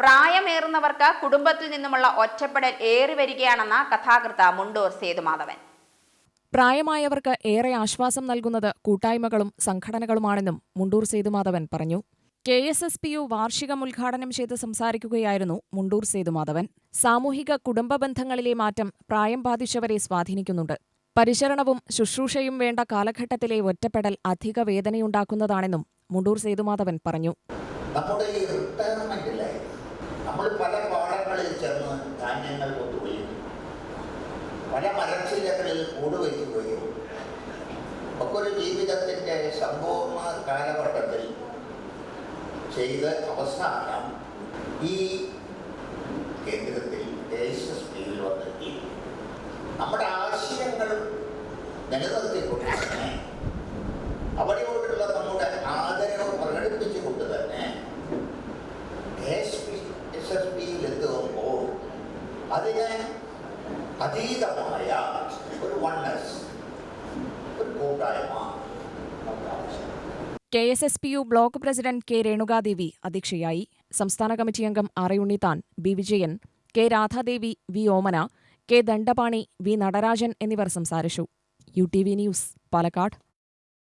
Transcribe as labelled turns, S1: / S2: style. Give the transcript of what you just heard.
S1: പ്രായമേറുന്നവർക്ക് കുടുംബത്തിൽ നിന്നുമുള്ള ഒറ്റപ്പെടൽ ഏറി വരികയാണെന്ന കഥാകൃത്ത് മുണ്ടൂർ സേതുമാധവൻ.
S2: പ്രായമായവർക്ക് ഏറെ ആശ്വാസം നൽകുന്നത് കൂട്ടായ്മകളും സംഘടനകളുമാണെന്നും മുണ്ടൂർ സേതുമാധവൻ പറഞ്ഞു. K S S P U വാർഷികം ഉദ്ഘാടനം ചെയ്ത് സംസാരിക്കുകയായിരുന്നു മുണ്ടൂർ സേതുമാധവൻ. സാമൂഹിക കുടുംബ ബന്ധങ്ങളിലെ മാറ്റം പ്രായം ബാധിച്ചവരെ സ്വാധീനിക്കുന്നുണ്ട്. പരിശരണവും ശുശ്രൂഷയും വേണ്ട കാലഘട്ടത്തിലെ ഒറ്റപ്പെടൽ അധിക വേദനയുണ്ടാക്കുന്നതാണെന്നും മുണ്ടൂർ സേതുമാധവൻ പറഞ്ഞു.
S3: നമ്മുടെ ഈ റിട്ടയർമെന്റിലായി നമ്മൾ പല പാടങ്ങളിൽ ചെന്ന് ധാന്യങ്ങൾ കൊണ്ടുപോയി. പല മരച്ചില്ലകളിൽ കൂട് വയ്ക്കുകയും ഒക്കെ ഒരു ജീവിതത്തിന്റെ സമ്പൂർണ കാലഘട്ടത്തിൽ ചെയ്ത് അവസാനം ഈ കേന്ദ്രത്തിൽ പിയിൽ വന്നെത്തി. നമ്മുടെ ആശയങ്ങൾ നിലനിർത്തിക്കൊണ്ട് അവിടെയോടുള്ള നമ്മുടെ ആദരവ് പ്രകടിപ്പിച്ചുകൊണ്ട് തന്നെ എസ് എസ് പിയിൽ എത്തുമ്പോൾ അതിന് അതീതമായ ഒരു വണ്ണസ് ഒരു കൂട്ടായ്മ
S2: K S S P U block president K Renukadevi അധ്യക്ഷയായി. സംസ്ഥാന കമ്മിറ്റി അംഗം R Unnithan B Vijayan K Radhadevi V Omana K Dandapani V Natarajan എന്നിവർ സംസാരിച്ചു. U T V news Palakkad.